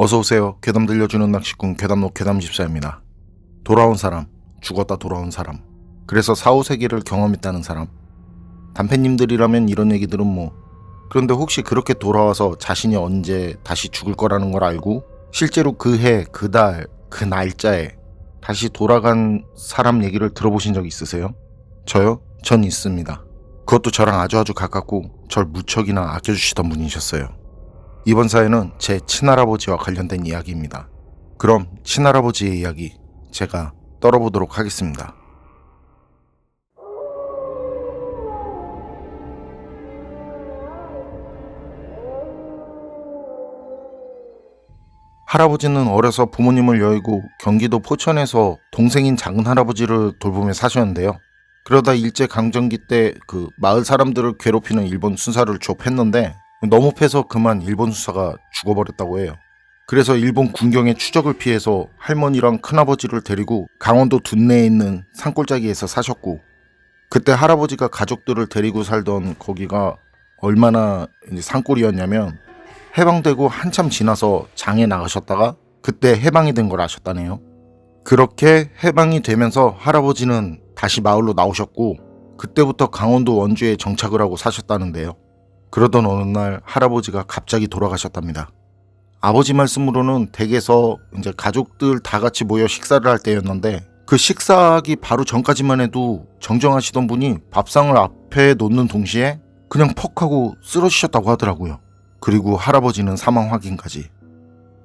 어서 오세요. 괴담 들려주는 낚시꾼 괴담록 괴담 집사입니다. 돌아온 사람, 죽었다 돌아온 사람. 그래서 사후 세계를 경험했다는 사람. 단팬님들이라면 이런 얘기들은 뭐. 그런데 혹시 그렇게 돌아와서 자신이 언제 다시 죽을 거라는 걸 알고 실제로 그 해, 그 달, 그 날짜에 다시 돌아간 사람 얘기를 들어보신 적 있으세요? 저요? 전 있습니다. 그것도 저랑 아주 아주 가깝고 절 무척이나 아껴주시던 분이셨어요. 이번 사연은 제 친할아버지와 관련된 이야기입니다. 그럼 친할아버지의 이야기 제가 떨어보도록 하겠습니다. 할아버지는 어려서 부모님을 여의고 경기도 포천에서 동생인 작은 할아버지를 돌보며 사셨는데요. 그러다 일제 강점기 때 그 마을 사람들을 괴롭히는 일본 순사를 조업했는데 너무 패서 그만 일본 수사가 죽어버렸다고 해요. 그래서 일본 군경의 추적을 피해서 할머니랑 큰아버지를 데리고 강원도 둔내에 있는 산골짜기에서 사셨고 그때 할아버지가 가족들을 데리고 살던 거기가 얼마나 산골이었냐면 해방되고 한참 지나서 장에 나가셨다가 그때 해방이 된 걸 아셨다네요. 그렇게 해방이 되면서 할아버지는 다시 마을로 나오셨고 그때부터 강원도 원주에 정착을 하고 사셨다는데요. 그러던 어느 날 할아버지가 갑자기 돌아가셨답니다. 아버지 말씀으로는 댁에서 이제 가족들 다 같이 모여 식사를 할 때였는데 그 식사하기 바로 전까지만 해도 정정하시던 분이 밥상을 앞에 놓는 동시에 그냥 퍽 하고 쓰러지셨다고 하더라고요. 그리고 할아버지는 사망 확인까지.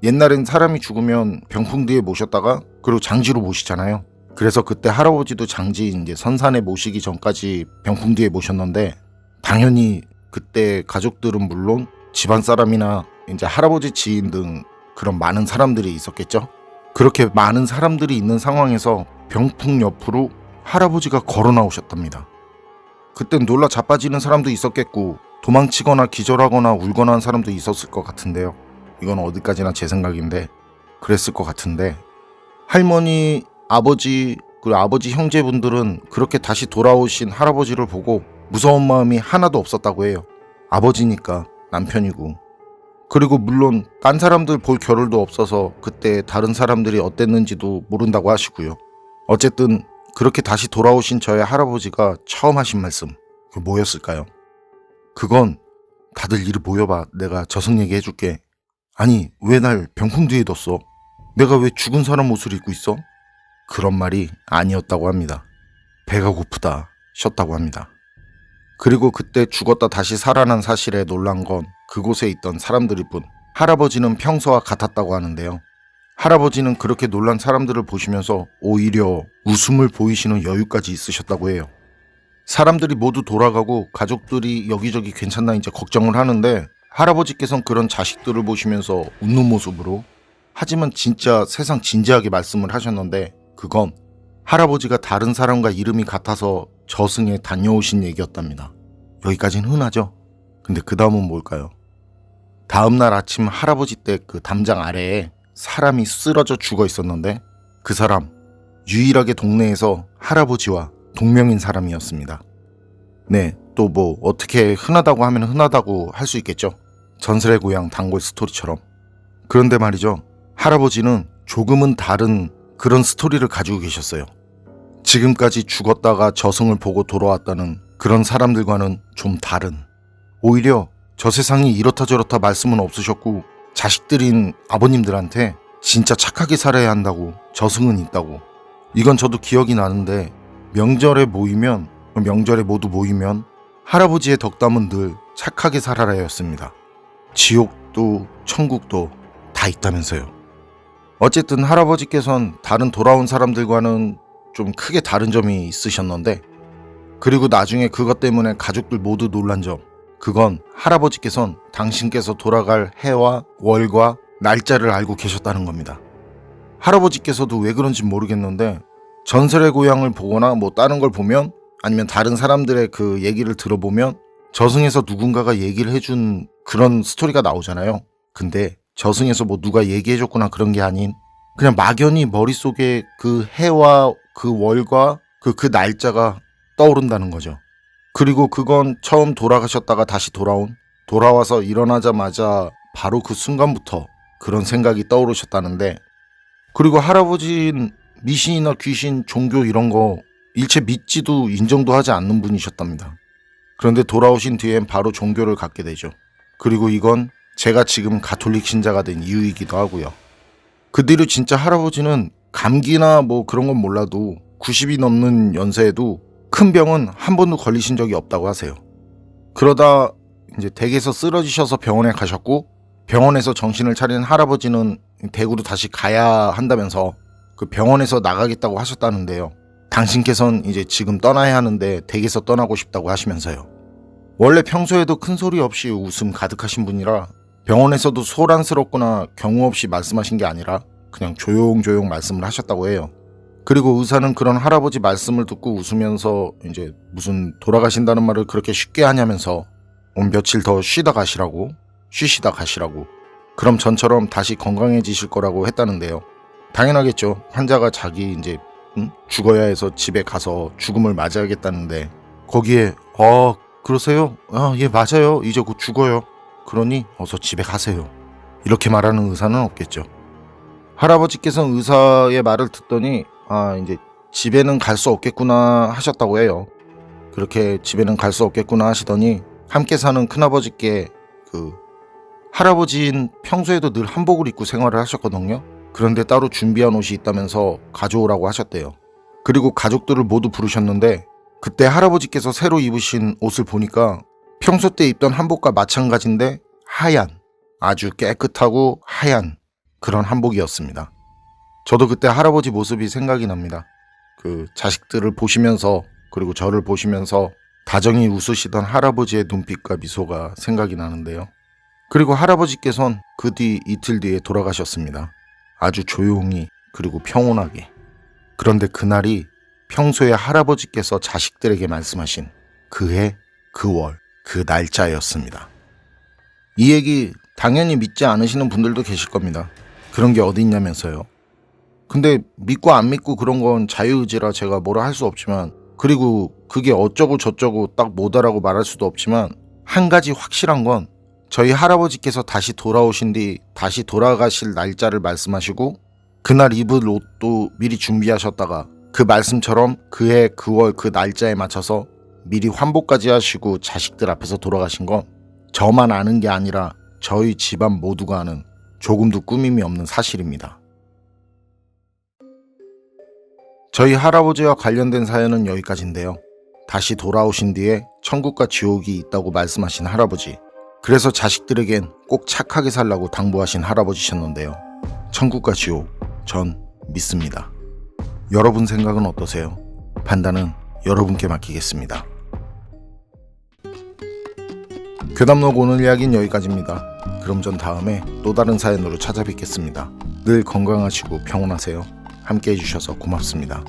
옛날엔 사람이 죽으면 병풍 뒤에 모셨다가 그리고 장지로 모시잖아요. 그래서 그때 할아버지도 장지 이제 선산에 모시기 전까지 병풍 뒤에 모셨는데 당연히 그때 가족들은 물론 집안 사람이나 이제 할아버지 지인 등 그런 많은 사람들이 있었겠죠. 그렇게 많은 사람들이 있는 상황에서 병풍 옆으로 할아버지가 걸어 나오셨답니다. 그땐 놀라 자빠지는 사람도 있었겠고 도망치거나 기절하거나 울거나 한 사람도 있었을 것 같은데요. 이건 어디까지나 제 생각인데 그랬을 것 같은데 할머니, 아버지 그리고 아버지 형제분들은 그렇게 다시 돌아오신 할아버지를 보고 무서운 마음이 하나도 없었다고 해요. 아버지니까 남편이고. 그리고 물론 딴 사람들 볼 겨를도 없어서 그때 다른 사람들이 어땠는지도 모른다고 하시고요. 어쨌든 그렇게 다시 돌아오신 저의 할아버지가 처음 하신 말씀 그 뭐였을까요? 그건 다들 이리 모여봐 내가 저승 얘기 해줄게. 아니 왜 날 병풍 뒤에 뒀어? 내가 왜 죽은 사람 옷을 입고 있어? 그런 말이 아니었다고 합니다. 배가 고프다 쉬었다고 합니다. 그리고 그때 죽었다 다시 살아난 사실에 놀란 건 그곳에 있던 사람들일 뿐 할아버지는 평소와 같았다고 하는데요. 할아버지는 그렇게 놀란 사람들을 보시면서 오히려 웃음을 보이시는 여유까지 있으셨다고 해요. 사람들이 모두 돌아가고 가족들이 여기저기 괜찮나 이제 걱정을 하는데 할아버지께서는 그런 자식들을 보시면서 웃는 모습으로 하지만 진짜 세상 진지하게 말씀을 하셨는데 그건 할아버지가 다른 사람과 이름이 같아서 저승에 다녀오신 얘기였답니다. 여기까지는 흔하죠? 근데 그 다음은 뭘까요? 다음날 아침 할아버지 댁 그 담장 아래에 사람이 쓰러져 죽어 있었는데 그 사람 유일하게 동네에서 할아버지와 동명인 사람이었습니다. 네, 또 뭐 어떻게 흔하다고 하면 흔하다고 할 수 있겠죠. 전설의 고향 단골 스토리처럼. 그런데 말이죠. 할아버지는 조금은 다른 그런 스토리를 가지고 계셨어요. 지금까지 죽었다가 저승을 보고 돌아왔다는 그런 사람들과는 좀 다른. 오히려 저 세상이 이렇다 저렇다 말씀은 없으셨고 자식들인 아버님들한테 진짜 착하게 살아야 한다고 저승은 있다고. 이건 저도 기억이 나는데 명절에 모이면 명절에 모두 모이면 할아버지의 덕담은 늘 착하게 살아라였습니다. 지옥도 천국도 다 있다면서요. 어쨌든 할아버지께선 다른 돌아온 사람들과는 좀 크게 다른 점이 있으셨는데 그리고 나중에 그것 때문에 가족들 모두 놀란 점 그건 할아버지께선 당신께서 돌아갈 해와 월과 날짜를 알고 계셨다는 겁니다. 할아버지께서도 왜 그런지 모르겠는데 전설의 고향을 보거나 뭐 다른 걸 보면 아니면 다른 사람들의 그 얘기를 들어보면 저승에서 누군가가 얘기를 해준 그런 스토리가 나오잖아요. 근데 저승에서 뭐 누가 얘기해줬거나 그런 게 아닌 그냥 막연히 머릿속에 그 해와 그 월과 그, 그 날짜가 떠오른다는 거죠. 그리고 그건 처음 돌아가셨다가 다시 돌아온 돌아와서 일어나자마자 바로 그 순간부터 그런 생각이 떠오르셨다는데 그리고 할아버지는 미신이나 귀신, 종교 이런 거 일체 믿지도 인정도 하지 않는 분이셨답니다. 그런데 돌아오신 뒤엔 바로 종교를 갖게 되죠. 그리고 이건 제가 지금 가톨릭 신자가 된 이유이기도 하고요. 그 뒤로 진짜 할아버지는 감기나 뭐 그런 건 몰라도 90이 넘는 연세에도 큰 병은 한 번도 걸리신 적이 없다고 하세요. 그러다 이제 댁에서 쓰러지셔서 병원에 가셨고 병원에서 정신을 차린 할아버지는 댁으로 다시 가야 한다면서 그 병원에서 나가겠다고 하셨다는데요. 당신께선 이제 지금 떠나야 하는데 댁에서 떠나고 싶다고 하시면서요. 원래 평소에도 큰 소리 없이 웃음 가득하신 분이라 병원에서도 소란스럽거나 경우 없이 말씀하신 게 아니라 그냥 조용조용 말씀을 하셨다고 해요. 그리고 의사는 그런 할아버지 말씀을 듣고 웃으면서 이제 무슨 돌아가신다는 말을 그렇게 쉽게 하냐면서 온 며칠 더 쉬다 가시라고 쉬시다 가시라고 그럼 전처럼 다시 건강해지실 거라고 했다는데요. 당연하겠죠. 환자가 자기 이제 응? 죽어야 해서 집에 가서 죽음을 맞이하겠다는데 거기에 어 그러세요? 아 예 맞아요. 이제 곧 죽어요. 그러니 어서 집에 가세요. 이렇게 말하는 의사는 없겠죠. 할아버지께서는 의사의 말을 듣더니 아 이제 집에는 갈 수 없겠구나 하셨다고 해요. 그렇게 집에는 갈 수 없겠구나 하시더니 함께 사는 큰아버지께 그 할아버지는 평소에도 늘 한복을 입고 생활을 하셨거든요. 그런데 따로 준비한 옷이 있다면서 가져오라고 하셨대요. 그리고 가족들을 모두 부르셨는데 그때 할아버지께서 새로 입으신 옷을 보니까 평소 때 입던 한복과 마찬가지인데 하얀 아주 깨끗하고 하얀 그런 한복이었습니다. 저도 그때 할아버지 모습이 생각이 납니다. 그 자식들을 보시면서 그리고 저를 보시면서 다정히 웃으시던 할아버지의 눈빛과 미소가 생각이 나는데요. 그리고 할아버지께선 그 뒤 이틀 뒤에 돌아가셨습니다. 아주 조용히 그리고 평온하게. 그런데 그날이 평소에 할아버지께서 자식들에게 말씀하신 그 해, 그 월, 그 날짜였습니다. 이 얘기 당연히 믿지 않으시는 분들도 계실 겁니다. 그런 게 어디 있냐면서요. 근데 믿고 안 믿고 그런 건 자유의지라 제가 뭐라 할 수 없지만 그리고 그게 어쩌고 저쩌고 딱 뭐다라고 말할 수도 없지만 한 가지 확실한 건 저희 할아버지께서 다시 돌아오신 뒤 다시 돌아가실 날짜를 말씀하시고 그날 입을 옷도 미리 준비하셨다가 그 말씀처럼 그해 그월 그 날짜에 맞춰서 미리 환복까지 하시고 자식들 앞에서 돌아가신 건 저만 아는 게 아니라 저희 집안 모두가 아는 조금도 꾸밈이 없는 사실입니다. 저희 할아버지와 관련된 사연은 여기까지인데요. 다시 돌아오신 뒤에 천국과 지옥이 있다고 말씀하신 할아버지. 그래서 자식들에겐 꼭 착하게 살라고 당부하신 할아버지셨는데요. 천국과 지옥, 전 믿습니다. 여러분 생각은 어떠세요? 판단은 여러분께 맡기겠습니다. 괴담록 오늘 이야기는 여기까지입니다. 그럼 전 다음에 또 다른 사연으로 찾아뵙겠습니다. 늘 건강하시고 평온하세요. 함께 해주셔서 고맙습니다.